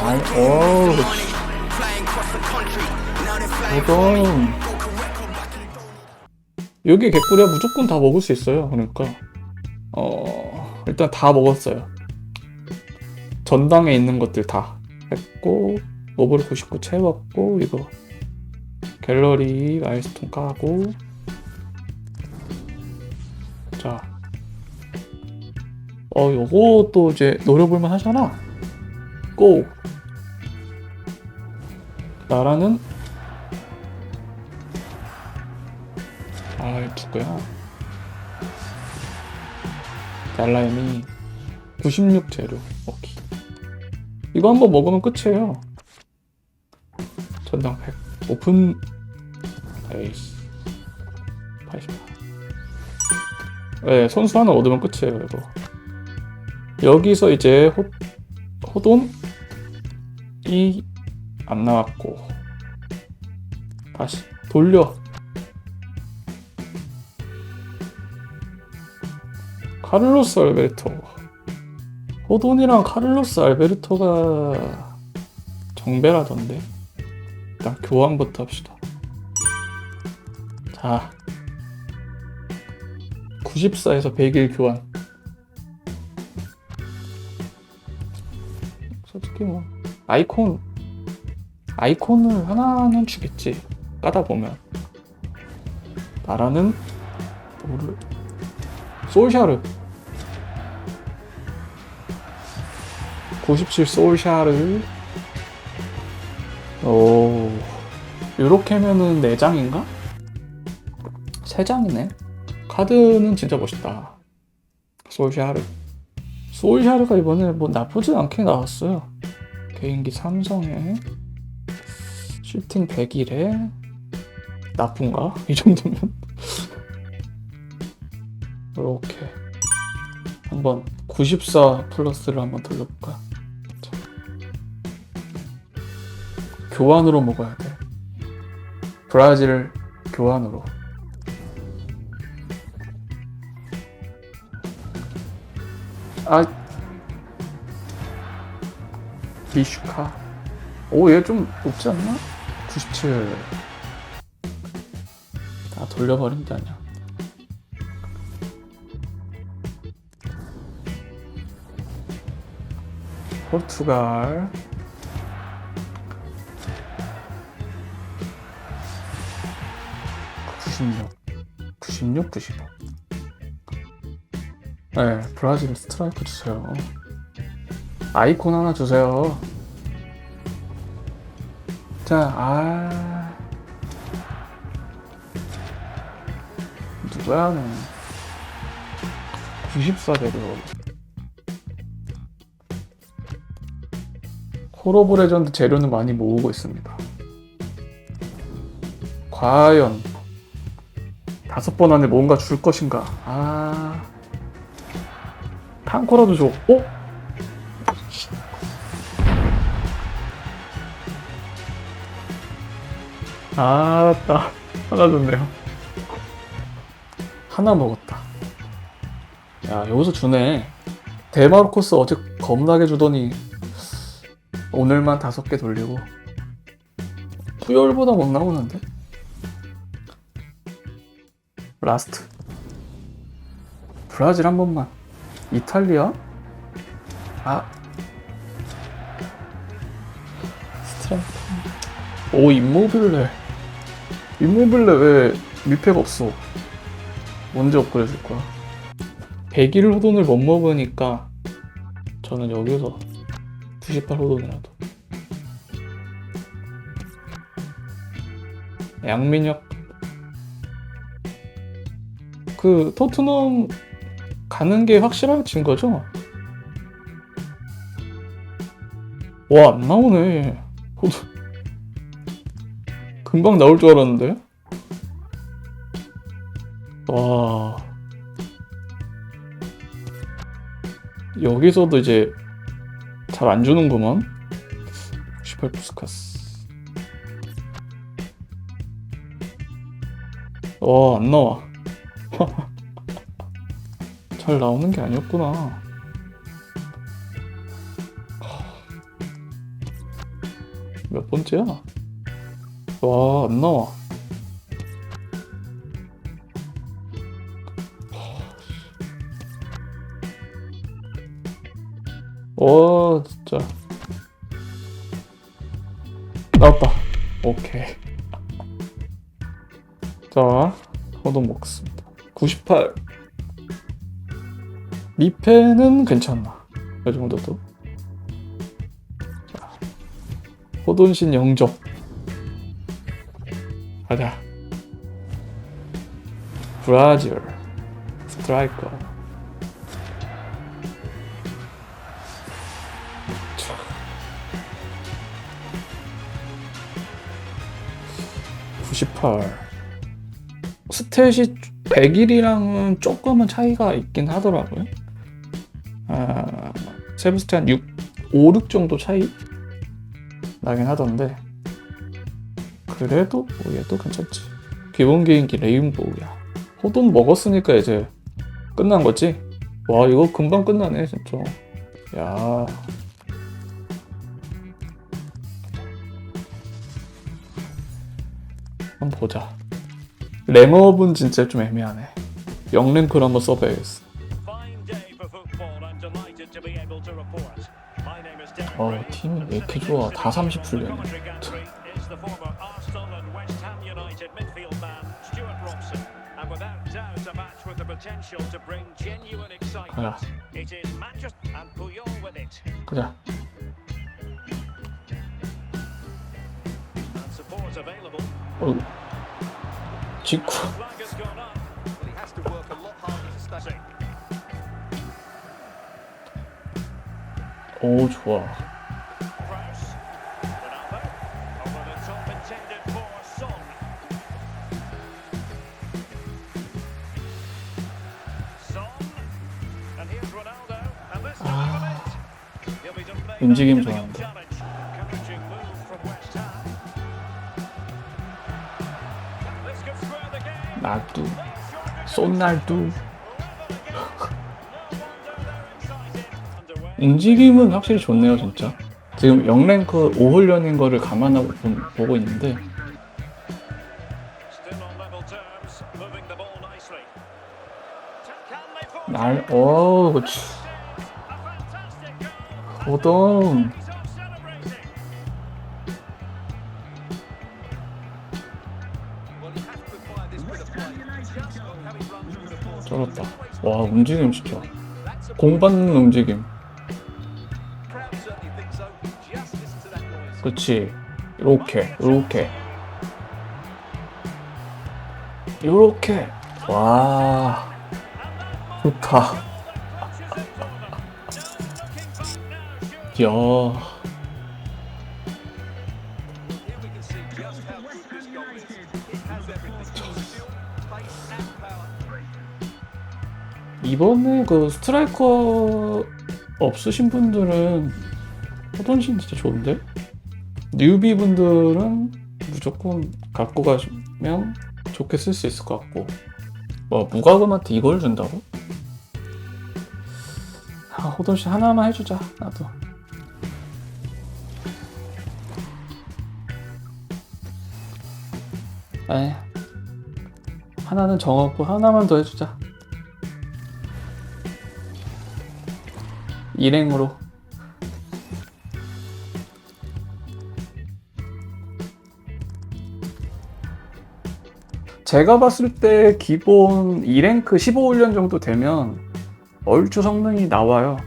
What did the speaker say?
아이, 어우, 이건 여기 개꿀이야 무조건 다 먹을 수 있어요. 그러니까 어 일단 다 먹었어요. 전당에 있는 것들 다 했고 모블 99 채웠고 이거 갤러리 마일스톤 까고 자. 어, 요것도 이제 노려볼만 하잖아. 고! 나라는 아, 누구야? 달라임이 96 재료. 오케이. 이거 한번 먹으면 끝이에요. 전당 100. 오픈. 에이씨. 88. 네, 선수 하나 얻으면 끝이에요, 이거. 여기서 이제 호, 호돈 이 안 나왔고. 다시 돌려. 카를로스 알베르토. 호돈이랑 카를로스 알베르토가 정배라던데. 일단 교환부터 합시다. 자. 94에서 100일 교환. 솔직히 뭐 아이콘 아이콘을 하나는 주겠지. 까다 보면. 나라는 뭐를 소울샤르. 97 소울샤르. 오 요렇게면은 4장인가? 3장이네. 카드는 진짜 멋있다. 소울샤르. 소울샤르가 이번에 뭐 나쁘지 않게 나왔어요 개인기 삼성에 슈팅 100일에 나쁜가? 이 정도면 이렇게 한번 94 플러스를 한번 돌려볼까? 자. 교환으로 먹어야 돼. 브라질 교환으로. 아 비슈카. 오, 얘 좀 높지 않나? 97. 다 돌려버린 게 아니야. 포르투갈 (96) 96 95 네, 브라질 스트라이크 주세요. 아이콘 하나 주세요. 자, 아. 누구야, 너. 94대로. 콜오브 레전드 재료는 많이 모으고 있습니다. 과연 다섯 번 안에 뭔가 줄 것인가? 아. 탕코라도 줘. 어? 아따 하나 줬네요. 하나 먹었다. 야 여기서 주네. 데마르코스 어제 겁나게 주더니 오늘만 다섯 개 돌리고. 푸열보다 못 나오는데? 라스트. 브라질 한 번만. 이탈리아? 아. 스트라이크 오 임모빌레 임모빌레 왜 미팩 없어? 언제 업그레이드 줄 거야? 100일 호돈을 못 먹으니까 저는 여기서 98 호돈이라도. 양민혁. 그 토트넘 가는 게 확실해진 거죠? 와 안 나오네. 호돈 금방 나올 줄 알았는데. 와. 여기서도 이제 잘 안 주는구먼. 18 부스카스. 와, 안 나와. 잘 나오는 게 아니었구나. 몇 번째야? 와, 안 나와. 와, 진짜. 나왔다. 오케이. 자, 호동 먹습니다. 98. 미페는 괜찮나? 이 정도도. 자, 호돈신 영접. 가자. 브라질. 스트라이커. 자. 98. 스탯이 100일이랑은 조금은 차이가 있긴 하더라고요. 아, 세브스찬 6, 5, 6 정도 차이 나긴 하던데 그래도 뭐 얘도 괜찮지. 기본 개인기 레인보우야. 호돈 먹었으니까 이제 끝난 거지? 와 이거 금방 끝나네 진짜. 야. 한번 보자. 랭업은 진짜 좀 애매하네. 0랭크를 한번 써봐야겠어. 어. 팀이 왜 이렇게 좋아? 다 30 풀렸네. potential to bring genuine excitement. 가자, It is Manchester and Puyol with it, 가자. and support available. 어, 직구. Flag has gone 움직임 they're excited. Underway. 움직임은 확실히 좋네요, 진짜. 지금 0랭크 5훈련인 거를 감안하고 보- 보고 있는데 날, 어, 그치. Ball. 쩔었다. 와, 움직임 진짜. 공 받는 움직임. 그치. 이렇게, 이렇게. 이렇게. 와, 좋다. Power. 이번에 그 스트라이커 없으신 분들은 호돈신 진짜 좋은데? 뉴비 분들은 무조건 갖고 가시면 좋게 쓸 수 있을 것 같고 뭐 무과금한테 이걸 준다고? 아 호돈신 하나만 해주자 나도 에 하나는 정없고 하나만 더 해주자. 일행으로. 제가 봤을 때 기본 2랭크 15훈련 정도 되면 얼추 성능이 나와요